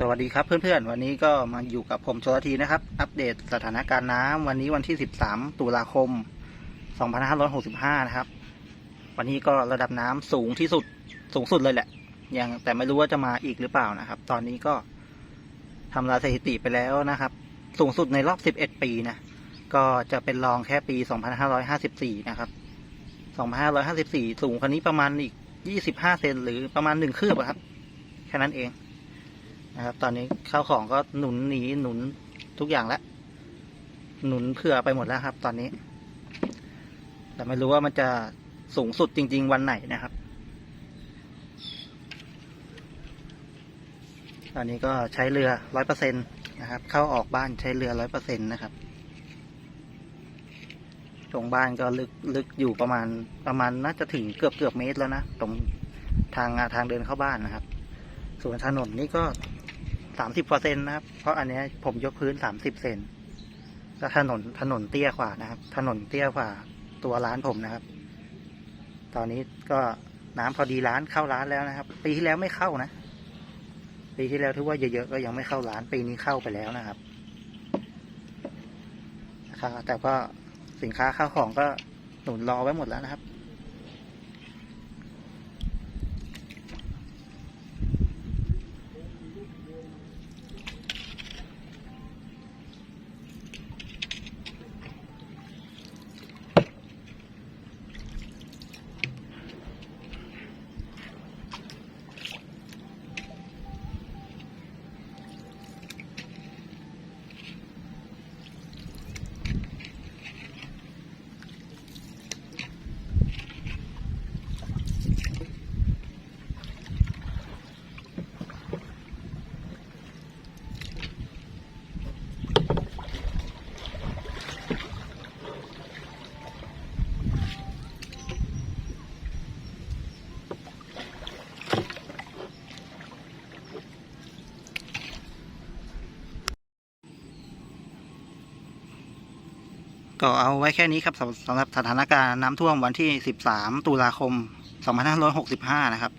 สวัสดีครับเพื่อนๆ วันนี้ก็มาอยู่กับผมโชลทีนะครับ อัปเดตสถานการณ์น้ำวันนี้วันที่ 13 ตุลาคม 2565 นะครับ วันนี้ก็ระดับน้ำสูงที่สุดสูงสุดเลยแหละยังแต่ไม่รู้ว่าจะมาอีกหรือเปล่านะครับ ตอนนี้ก็ทำลายสถิติไปแล้วนะครับ สูงสุดในรอบ 11 ปีนะก็จะเป็นรองแค่ปี 2554 นะครับ 2554 สูงกว่านี้ประมาณอีก 25 เซนหรือประมาณหนึ่งคืบครับแค่นั้นเอง นะครับ ตอนนี้ข้าวของก็หนุนหนีหนุนทุกอย่างแล้วหนุนเผื่อไปหมดแล้วครับ ตอนนี้ แต่ไม่รู้ว่ามันจะสูงสุดจริง ๆ วันไหนนะครับ ตอนนี้ก็ใช้เรือร้อยเปอร์เซ็นตนะครับ เข้าออกบ้านใช้เรือร้อยเปอร์เซ็นต์นะครับตรงบ้านก็ลึกลึกอยู่ประมาณประมาณน่าจะถึงเกือบเกือบเมตรแล้วนะ ตรงทางทางเดินเข้าบ้านนะครับ ส่วนถนนนี่ก็ สามสิบเปอร์เซ็นนะครับ เพราะอันนี้ผมยกพื้นสามสิบเซนก็ถนนถนนเตี้ยกว่านะครับ ถนนเตี้ยกว่าตัวร้านผมนะครับ ตอนนี้ก็น้ำพอดีร้านเข้าร้านแล้วนะครับ ปีที่แล้วไม่เข้านะ ปีที่แล้วที่ว่าเยอะๆก็ยังไม่เข้าร้าน ปีนี้เข้าไปแล้วนะครับนะครับแต่ก็สินค้าข้าวของก็หนุนรอไว้หมดแล้วนะครับ ก็เอาไว้แค่นี้ครับสำหรับสถานการณ์น้ำท่วมวันที่ 13 ตุลาคม 2565 นะครับ